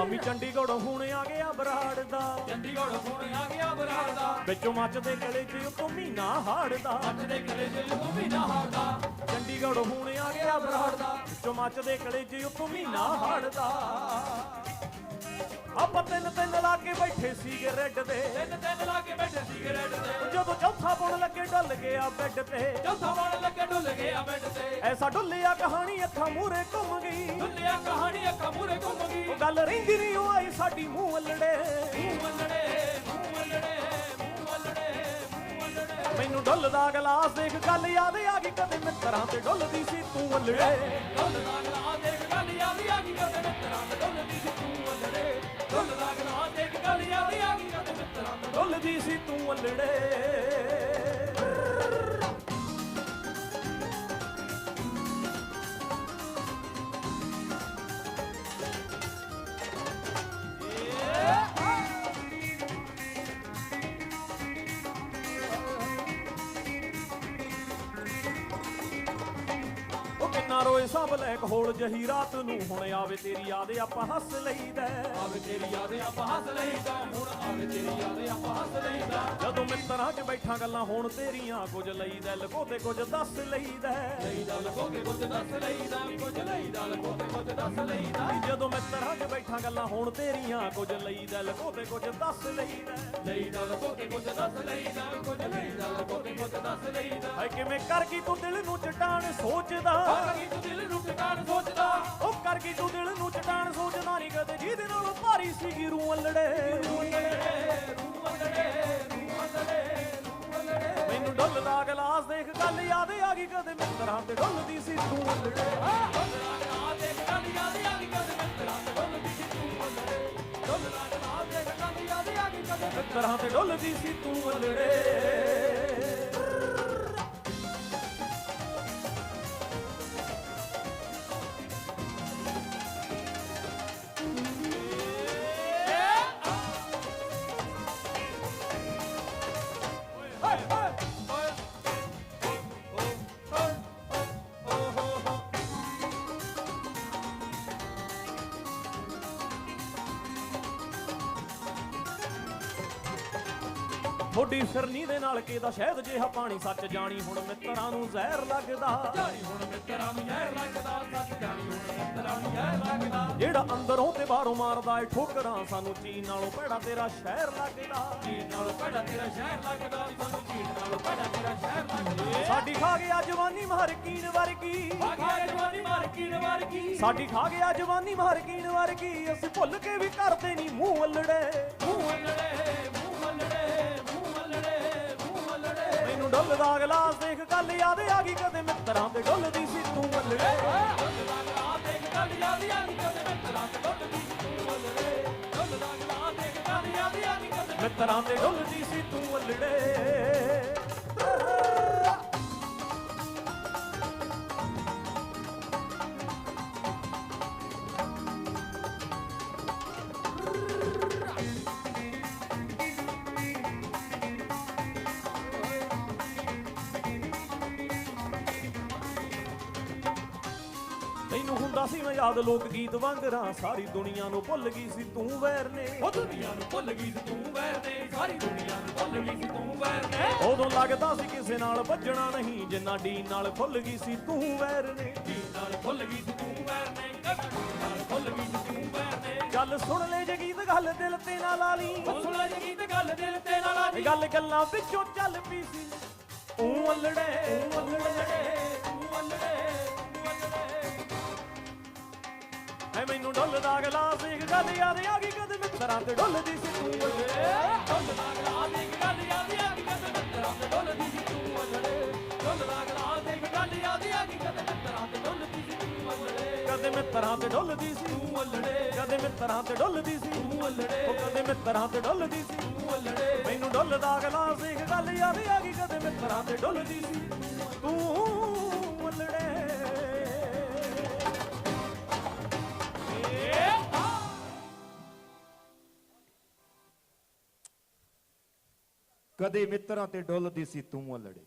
ਸ਼ਾਮੀ ਚੰਡੀਗੜ੍ਹ ਹੁਣ ਆ ਗਿਆ ਬਰਾੜ ਦਾ। ਚੰਡੀਗੜ੍ਹ ਹੁਣ ਆ ਗਿਆ ਬਰਾੜ ਦਾ। ਵਿੱਚੋਂ ਮੱਚਦੇ ਗਲੇ 'ਚ ਉੱਤੋਂ ਮਹੀਨਾ ਹਾੜ ਦਾ ਅੱਜ ਦੇ ਕਲੇ ਜੇ ਲੁਕੋ ਵੀ ਨਾ ਹਾਰਦਾ ਚੰਡੀਗੜ੍ਹ ਹੁਣ ਆ ਗਿਆ ਬਰਾੜ ਦਾ। ਵਿੱਚੋਂ ਮੱਚਦੇ ਗਲੇ 'ਚ ਉੱਤੋਂ ਮਹੀਨਾ ਹਾੜ ਦਾ ਆਪਾਂ ਤਿੰਨ ਤਿੰਨ ਲਾ ਕੇ ਬੈਠੇ ਸੀਗੇ ਰੈੱਡ ਦੇ ਤਿੰਨ ਤਿੰਨ ਲਾ ਕੇ ਬੈਠੇ ਸਿਗਰਟ ਤੇ। ਜਦੋਂ ਚੌਥਾ ਪੁਣ ਲੱਗੇ ਡੁੱਲ ਗਿਆ ਬੈੱਡ ਤੇ। ਚੌਥਾ ਬਣ ਲੱਗੇ ਡੁੱਲ ਗਿਆ ਬੈੱਡ ਤੇ। ਐਸਾ ਡੁੱਲਿਆ ਕਹਾਣੀ ਅੱਖਾਂ ਮੂਰੇ ਘੁੰਮ ਗਈ। ਦੁੱਲਿਆ ਕਹਾਣੀ ਅੱਖਾਂ ਮੂਰੇ ਘੁੰਮ ਗਈ। ਉਹ ਰਹਿੰਦੀ ਨਹੀਂ ਉਹ ਆਈ ਸਾਡੀ ਮੂੰਹ ਵੱਲੜੇ। ਮੂੰਹ ਵੱਲੜੇ ਮੂੰਹ ਵੱਲੜੇ ਮੂੰਹ ਵੱਲੜੇ ਮੂੰਹ ਵੱਲੜੇ ਮੈਨੂੰ ਡੁੱਲਦਾ ਗਲਾਸ ਦੇਖ ਗੱਲ ਯਾਦ ਆ ਗਈ, ਕਦੇ ਮਿੱਤਰਾਂ ਤੇ ਡੁੱਲਦੀ ਸੀ ਤੂੰ ਵੱਲੜੇ ਡੁੱਲ ਦਾ ਦੇਖ ਗੱਲ ਯਾਦ ਆ ਗਈ ਕਦੇ ਮਿੱਤਰਾਂ ਤੇ ਡੁੱਲਦੀ ਸੀ ਤੂੰ ਵੱਲੜੇ। ਡੁੱਲ ਦਾ ਦੇਖ ਗੱਲ ਯਾਦ ਆ ਗਈ ਕਦੇ ਮਿੱਤਰਾਂ ਤੇ ਡੁੱਲਦੀ ਸੀ ਤੂੰ ਵੱਲੜੇ। ਕਿੰਨਾ ਰੋਏ ਸਭ ਲੈਕ ਹੋਲ ਜਹੀ ਰਾਤ ਨੂੰ। ਹੁਣ ਆਵੇ ਤੇਰੀ ਯਾਦ ਆਪਾਂ ਹੱਸ ਲਈਦਾ। ਆਵੇ ਤੇਰੀ ਯਾਦ ਆਪਾਂ ਹੱਸ ਲਈਦਾ। ਹੁਣ ਆਵੇ ਤੇਰੀ ਯਾਦ ਆਪਾਂ ਹੱਸ ਲਈਦਾ। ਜਦੋਂ ਮਿੱਤਰਾਂ 'ਚ ਬੈਠਾ ਗੱਲਾਂ ਹੁਣ ਤੇਰੀਆਂ ਕੁਝ ਲਈਦਾ ਲਕੋ ਤੇ ਕੁਝ ਦੱਸ ਲਈਦਾ। ਲਈਦਾ ਲਗੋ ਕੇ ਕੁਝ ਦੱਸ ਲਈਦਾ ਕੁਝ ਲਈਦਾ ਲਗੋ ਕੇ ਕੁਝ ਦੱਸ ਲਈਦਾ। ਜਦੋਂ ਮਿੱਤਰਾਂ 'ਚ ਬੈਠਾ ਗੱਲਾਂ ਹੁਣ ਤੇਰੀਆਂ ਕੁਝ ਲਈਦਾ ਲਕੋ ਤੇ ਕੁਝ ਦੱਸ ਲਈਦਾ। ਲਈਦਾ ਲਗੋ ਕੇ ਕੁਝ ਦੱਸ ਲਈਦਾ ਕੁਝ ਲਈਦਾ ਲਗੋ ਕੇ ਕੁਝ ਦੱਸ ਲਈਦਾ। ਹਾਏ ਕਿਵੇਂ ਕਰ ਗਈ ਤੂੰ ਦਿਲ ਨੂੰ ਚਟਾਨ ਸੋਚਦਾ। ਉਹ ਤੂੰ ਦਿਲ ਨੂੰ ਚਟਾਨ ਸੋਚਦਾ ਨਹੀਂ ਕਦੇ ਜਿਹਦੇ ਨਾਲੋਂ ਭਾਰੀ ਸੀਗੀ ਰੂਹ ਅਲੜੇ। ਮੈਨੂੰ ਡੁੱਲਦਾ ਗਲਾਸ ਦੇਖ, ਗੱਲ ਯਾਦ ਆ ਗਈ ਕਦੇ ਮਿੱਤਰਾਂ ਤੇ ਡੁੱਲਦੀ ਸੀ ਤੂੰ ਅਲੜੇ। ਮਿੱਤਰਾਂ ਤੇ ਡੁੱਲਦੀ ਸੀ ਤੂੰ ਅਲੜੇ। ਥੋੜੀ ਫਿਰਨੀ ਦੇ ਨਾਲ ਕਿਹਦਾ ਸ਼ਹਿਦ ਜਿਹਾ ਪਾਣੀ ਸੱਚ ਜਾਣੀ ਹੁਣ ਮਿੱਤਰਾਂ ਨੂੰ ਜ਼ਹਿਰ ਲੱਗਦਾ। ਜਿਹੜਾ ਅੰਦਰੋਂ ਤੇ ਬਾਹਰੋਂ ਮਾਰਦਾ ਏ ਠੋਕਰਾਂ ਸਾਨੂੰ ਚੀਨ ਨਾਲੋਂ ਭੈੜਾ ਤੇਰਾ ਸ਼ਹਿਰ ਲੱਗਦਾ। ਸਾਡੀ ਖਾ ਗਿਆ ਜਵਾਨੀ ਮਾਰਕੀਨ ਵਰਗੀ। ਸਾਡੀ ਖਾ ਗਿਆ ਜਵਾਨੀ ਮਾਰਕੀਨ ਵਰਗੀ। ਅਸੀਂ ਭੁੱਲ ਕੇ ਵੀ ਕਰਦੇ ਨਹੀਂ ਮੂੰਹ ਅਲੜੇ ਮੈਨੂੰ ਡੁੱਲਦਾ ਗਲਾਸ ਦੇਖ ਗੱਲ ਯਾਦ ਆ ਗਈ, ਕਦੇ ਮਿੱਤਰਾਂ ਦੇ ਡੁੱਲਦੀ ਸੀ ਤੂੰ ਅਲੜੇ ਮਿੱਤਰਾਂ ਤੇ ਡੁੱਲਦੀ ਸੀ ਤੂੰ ਅਲੜੇ ਤੈਨੂੰ ਹੁੰਦਾ ਸੀ ਮੈਂ ਯਾਦ ਲੋਕ ਗੀਤ ਵਾਂਗਰਾਂ ਸਾਰੀ ਦੁਨੀਆ ਨੂੰ ਭੁੱਲ ਗਈ ਸੀ ਤੂੰ ਵੈਰ ਨੇ। ਉਹ ਦੁਨੀਆ ਨੂੰ ਭੁੱਲ ਗਈ ਸੀ ਤੂੰ ਵੈਰ ਨੇ ਸਾਰੀ ਦੁਨੀਆ ਨੂੰ ਭੁੱਲ ਗਈ ਸੀ ਤੂੰ ਵੈਰ ਨੇ। ਉਦੋਂ ਲੱਗਦਾ ਸੀ ਕਿਸੇ ਨਾਲ ਵੱਜਣਾ ਨਹੀਂ ਜਿੰਨਾ ਡੀਨ ਨਾਲ ਭੁੱਲ ਗਈ ਸੀ ਤੂੰ ਵੈਰ ਨੇ। ਦੀ ਨਾਲ ਭੁੱਲ ਗਈ ਸੀ ਤੂੰ ਵੈਰ ਨੇ ਭੁੱਲ ਗਈ ਸੀ ਤੂੰ ਵੈਰ ਨੇ। ਗੱਲ ਸੁਣ ਲੈ ਜੇ ਗੀਤ ਗੱਲ ਦਿਲ ਤੇ ਨਾ ਲਾ ਲਈ। ਸੁਣਾ ਜੀ ਗੀਤ ਗੱਲ ਦਿਲ ਤੇ ਨਾਲ ਆ ਇਹ ਗੱਲ ਗੱਲਾਂ ਵਿੱਚੋਂ ਚੱਲ ਪਈ ਸੀ। ਤੂੰ ਅਲੜੇ ਤੂੰ ਅਲੜੇ ਤੂੰ ਅੱਲੜੇ। ਐ ਮੈਨੂੰ ਡੁੱਲਦਾ ਗਲਾਸ ਦੇਖ ਗੱਲ ਯਾਦ ਆ ਗਈ ਕਦੇ ਮਿੱਤਰਾਂ ਤੇ ਡੁੱਲਦੀ ਸੀ ਤੂੰ ਅਲੜੇ ਡੁੱਲ ਦਾ ਗਲਾ ਗੱਲ ਯਾਦ ਆ ਗਈ ਕਦੇ ਮਿੱਤਰਾਂ ਤੇ ਡੁੱਲਦੀ ਸੀ ਤੂੰ ਅੱਲੜੇ ਡੁੱਲ ਦਾ ਗਲਾ ਗੱਲ ਯਾਦ ਆ ਗਈ ਕਦੇ ਮਿੱਤਰਾਂ ਤੇ ਡੁੱਲਦੀ ਸੀ ਤੂੰ ਅੱਲੜੇ ਕਦੇ ਮਿੱਤਰਾਂ ਤੇ ਡੁੱਲਦੀ ਸੀ ਤੂੰ ਅੱਲੜੇ ਕਦੇ ਮਿੱਤਰਾਂ ਤੇ ਡੁੱਲਦੀ ਸੀ ਤੂੰ ਅੱਲੜੇ ਉਹ ਕਦੇ ਮਿੱਤਰਾਂ ਤੇ ਡੁੱਲਦੀ ਸੀ ਤੂੰ ਅੱਲੜੇ ਮੈਨੂੰ ਡੁੱਲਦਾ ਗਲਾਸ ਦੇਖ ਗੱਲ ਯਾਦ ਆ ਗਈ ਕਦੇ ਮਿੱਤਰਾਂ ਤੇ ਡੁੱਲਦੀ ਸੀ ਤੂੰ। ਕਦੇ ਮਿੱਤਰਾਂ ਤੇ ਡੁੱਲਦੀ ਸੀ ਤੂੰ ਅਲੜੇ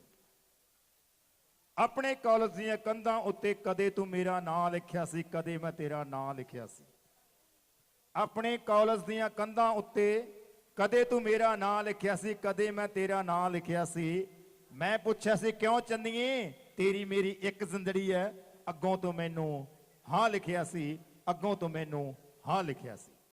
ਆਪਣੇ ਕਾਲਜ ਦੀਆਂ ਕੰਧਾਂ ਉੱਤੇ ਕਦੇ ਤੂੰ ਮੇਰਾ ਨਾਂ ਲਿਖਿਆ ਸੀ, ਕਦੇ ਮੈਂ ਤੇਰਾ ਨਾਂ ਲਿਖਿਆ ਸੀ। ਆਪਣੇ ਕਾਲਜ ਦੀਆਂ ਕੰਧਾਂ ਉੱਤੇ ਕਦੇ ਤੂੰ ਮੇਰਾ ਨਾਂ ਲਿਖਿਆ ਸੀ, ਕਦੇ ਮੈਂ ਤੇਰਾ ਨਾਂ ਲਿਖਿਆ ਸੀ। ਮੈਂ ਪੁੱਛਿਆ ਸੀ, ਕਿਉਂ ਚੰਨੀਏ? ਤੇਰੀ ਮੇਰੀ ਇੱਕ ਜ਼ਿੰਦੜੀ ਹੈ, ਅੱਗੋਂ ਤੋਂ ਮੈਨੂੰ ਹਾਂ ਲਿਖਿਆ ਸੀ, ਅੱਗੋਂ ਤੋਂ ਮੈਨੂੰ ਹਾਂ ਲਿਖਿਆ ਸੀ।